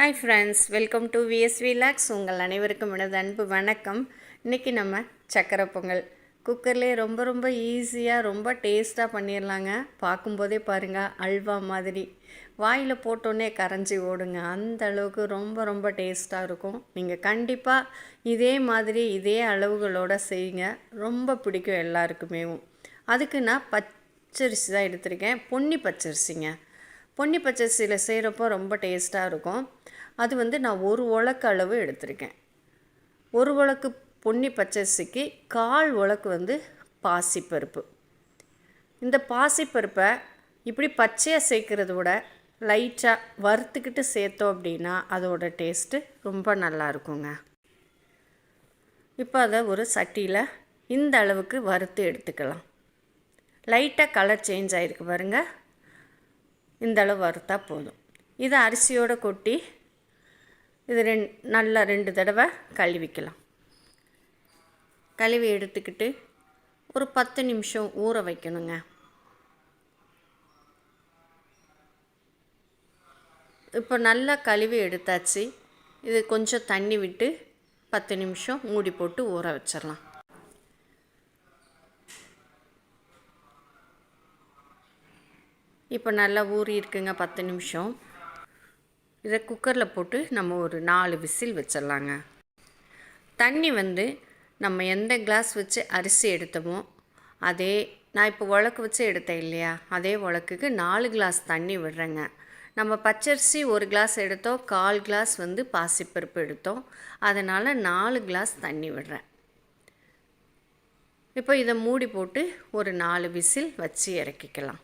Hi friends welcome to VSV vlogs உங்கள் அனைவருக்கும் எனது அன்பு வணக்கம். இன்றைக்கி நம்ம சக்கரை பொங்கல். குக்கர்லேயே ரொம்ப ரொம்ப ஈஸியாக ரொம்ப டேஸ்ட்டாக பண்ணிடலாங்க பார்க்கும்போதே பாருங்கள் அல்வா மாதிரி. வாயில் போட்டோன்னே கரைஞ்சி ஓடுங்க. அந்த அளவுக்கு ரொம்ப ரொம்ப டேஸ்ட்டாக இருக்கும். நீங்கள் கண்டிப்பாக இதே மாதிரி இதே அளவுகளோடு செய்யுங்க. ரொம்ப பிடிக்கும் எல்லாருக்குமேவும். அதுக்கு நான் பச்சரிசி தான் எடுத்திருக்கேன். பொன்னி பச்சரிசிங்க. பொன்னி பச்சரிசியில் செய்கிறப்போ ரொம்ப டேஸ்ட்டாக இருக்கும். அது வந்து நான் ஒரு உலக்கு அளவு எடுத்திருக்கேன். ஒரு உலக்கு பொன்னி பச்சரிசிக்கு கால் உலக்கு வந்து பாசிப்பருப்பு. இந்த பாசிப்பருப்பை இப்படி பச்சையாக சேர்க்குறத விட லைட்டாக வறுத்துக்கிட்டு சேர்த்தோம் அப்படின்னா அதோட டேஸ்ட்டு ரொம்ப நல்லா இருக்குங்க. இப்போ அதை ஒரு சட்டியில் இந்த அளவுக்கு வறுத்து எடுத்துக்கலாம். லைட்டாக கலர் சேஞ்ச் ஆகிருக்கு பாருங்கள் இந்தளவு வறுத்தா போதும். இதை அரிசியோடு கொட்டி இது ரெண் நல்லா ரெண்டு தடவை கழுவிக்கலாம் கழுவி எடுத்துக்கிட்டு ஒரு பத்து நிமிஷம் ஊற வைக்கணுங்க. இப்போ நல்லா கழுவி எடுத்தாச்சு. இது கொஞ்சம் தண்ணி விட்டு பத்து நிமிஷம் மூடி போட்டு ஊற வச்சிடலாம். இப்போ நல்லா ஊறி இருக்குங்க பத்து நிமிஷம். இதை குக்கரில் போட்டு நம்ம ஒரு நாலு விசில் வச்சிடலாங்க. தண்ணி வந்து நம்ம எந்த கிளாஸ் வச்சு அரிசி எடுத்தோமோ அதே நான் இப்போ உலக்கு வச்சு எடுத்தேன் இல்லையா? அதே உலக்குக்கு நாலு கிளாஸ் தண்ணி விடுறேங்க. நம்ம பச்சரிசி ஒரு கிளாஸ் எடுத்தோம் கால் கிளாஸ் வந்து பாசிப்பருப்பு எடுத்தோம். அதனால் நாலு கிளாஸ் தண்ணி விடுறேன். இப்போ இதை மூடி போட்டு ஒரு நாலு விசில் வச்சு இறக்கிக்கலாம்.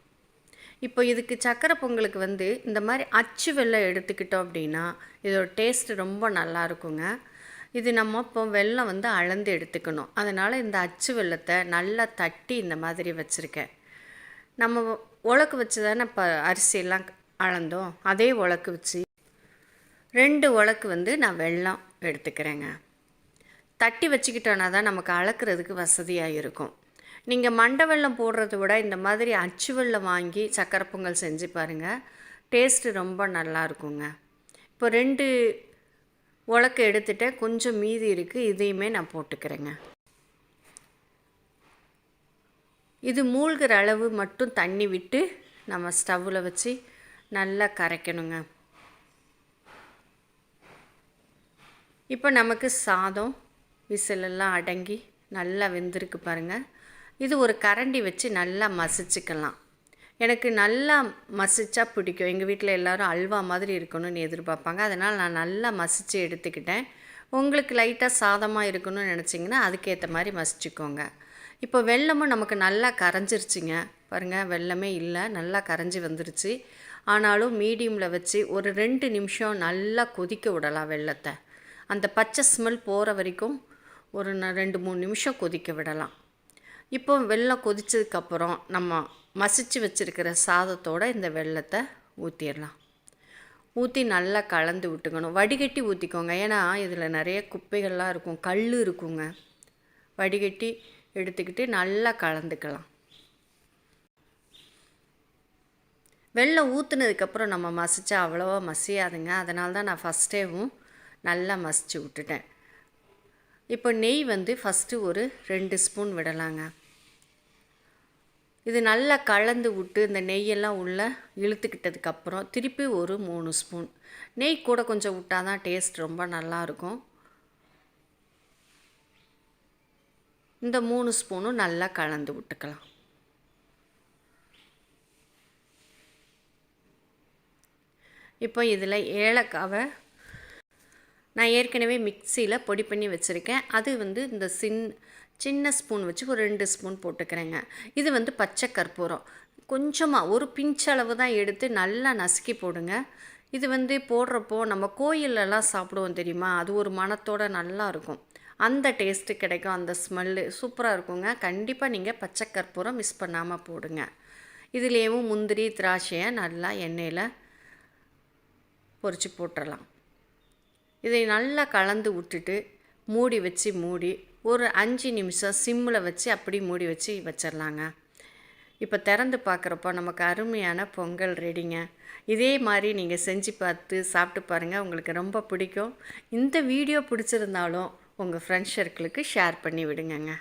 இப்போ இதுக்கு சக்கரை பொங்கலுக்கு வந்து இந்த மாதிரி அச்சு வெல்லம் எடுத்துக்கிட்டோம் அப்படின்னா இதோட டேஸ்ட் ரொம்ப நல்லா இருக்குங்க. இது நம்ம இப்போ வெல்லம் வந்து அளந்து எடுத்துக்கணும். அதனால் இந்த அச்சு வெல்லத்தை நல்லா தட்டி இந்த மாதிரி வச்சுருக்கேன். நம்ம உலக்கு வச்சு தானே இப்போ அரிசியெல்லாம் அளந்தோம். அதே உலக்கு வச்சு ரெண்டு உலக்கு வந்து நான் வெல்லம் எடுத்துக்கிறேங்க. தட்டி வச்சுக்கிட்டோன்னா தான் நமக்கு அளக்கிறதுக்கு வசதியாக இருக்கும். நீங்கள் மண்டை வெள்ளம் போடுறத விட இந்த மாதிரி அச்சு வெள்ளம் வாங்கி சக்கரை பொங்கல் செஞ்சு பாருங்கள் டேஸ்ட்டு ரொம்ப நல்லா இருக்குங்க. இப்போ ரெண்டு உலக்கு எடுத்துட்டேன். கொஞ்சம் மீதி இருக்குது இதையுமே நான் போட்டுக்கிறேங்க. இது மூழ்கிற அளவு மட்டும் தண்ணி விட்டு நம்ம ஸ்டவ்வில் வச்சு நல்லா கரைக்கணுங்க. இப்போ நமக்கு சாதம் விசிலெல்லாம் அடங்கி நல்லா வெந்திருக்கு பாருங்கள் இது ஒரு கரண்டி வச்சு நல்லா மசிச்சுக்கலாம். எனக்கு நல்லா மசிச்சா பிடிக்கும். எங்கள் வீட்டில் எல்லோரும் அல்வா மாதிரி இருக்கணும்னு எதிர்பார்ப்பாங்க. அதனால் நான் நல்லா மசித்து எடுத்துக்கிட்டேன். உங்களுக்கு லைட்டாக சாதமாக இருக்கணும்னு நினச்சிங்கன்னா அதுக்கேற்ற மாதிரி மசிச்சுக்கோங்க. இப்போ வெள்ளமும் நமக்கு நல்லா கரைஞ்சிருச்சுங்க. பாருங்கள் வெள்ளமே இல்லை. நல்லா கரைஞ்சி வந்துருச்சு. ஆனாலும் மீடியமில் வச்சு ஒரு ரெண்டு நிமிஷம் நல்லா கொதிக்க விடலாம் வெள்ளத்தை அந்த பச்சை ஸ்மெல் போகிற வரைக்கும் ஒரு ரெண்டு மூணு நிமிஷம் கொதிக்க விடலாம். இப்போ வெள்ளம் கொதித்ததுக்கப்புறம் நம்ம மசிச்சு வச்சுருக்கிற சாதத்தோடு இந்த வெள்ளத்தை ஊற்றிடலாம் ஊற்றி நல்லா கலந்து விட்டுக்கணும். வடிகட்டி ஊற்றிக்கோங்க ஏன்னா இதில் நிறைய குப்பைகள்லாம் இருக்கும். கல் இருக்குங்க. வடிகட்டி எடுத்துக்கிட்டு நல்லா கலந்துக்கலாம். வெள்ளம் ஊற்றுனதுக்கப்புறம் நம்ம மசித்தா அவ்வளோவா மசியாதுங்க. அதனால தான் நான் ஃபஸ்ட்டேவும் நல்லா மசித்து விட்டுட்டேன். இப்போ நெய் வந்து ஃபஸ்ட்டு ஒரு ரெண்டு ஸ்பூன் விடலாங்க. இது நல்லா கலந்து விட்டு இந்த நெய்யெல்லாம் உள்ளே இழுத்துக்கிட்டதுக்கப்புறம் திருப்பி ஒரு மூணு ஸ்பூன் நெய் கூட கொஞ்சம் விட்டால் தான் டேஸ்ட் ரொம்ப நல்லாயிருக்கும் இந்த மூணு ஸ்பூனும் நல்லா கலந்து விட்டுக்கலாம். இப்போ இதில் ஏலக்காவை நான் ஏற்கனவே மிக்சியில் பொடி பண்ணி வச்சுருக்கேன். அது வந்து இந்த சின் சின்ன ஸ்பூன் வச்சு ஒரு ரெண்டு ஸ்பூன் போட்டுக்கிறேங்க. இது வந்து பச்சை கற்பூரம். கொஞ்சமாக ஒரு பிஞ்சளவு தான் எடுத்து நல்லா நசுக்கி போடுங்க. இது வந்து போடுறப்போ நம்ம கோயிலெலாம் சாப்பிடுவோம் தெரியுமா? அது ஒரு மனத்தோடு நல்லா இருக்கும். அந்த டேஸ்ட்டு கிடைக்கும். அந்த ஸ்மெல்லு சூப்பராக இருக்குங்க. கண்டிப்பாக நீங்கள் பச்சை கற்பூரம் மிஸ் பண்ணாமல் போடுங்க. இதுலேயும் முந்திரி திராட்சையை நல்லா எண்ணெயில் பொரித்து போட்டுடலாம் இதை நல்லா கலந்து விட்டுட்டு மூடி வச்சு மூடி ஒரு அஞ்சு நிமிஷம் சிம்மில் வச்சு அப்படி மூடி வச்சு வச்சிடலாங்க. இப்போ திறந்து பார்க்குறப்போ நமக்கு அருமையான பொங்கல் ரெடிங்க. இதே மாதிரி நீங்கள் செஞ்சு பார்த்து சாப்பிட்டு பாருங்கள் உங்களுக்கு ரொம்ப பிடிக்கும். இந்த வீடியோ பிடிச்சிருந்தாலும் உங்கள் ஃப்ரெண்ட்ஸ் சர்க்கிளுக்கு ஷேர் பண்ணி விடுங்கங்க.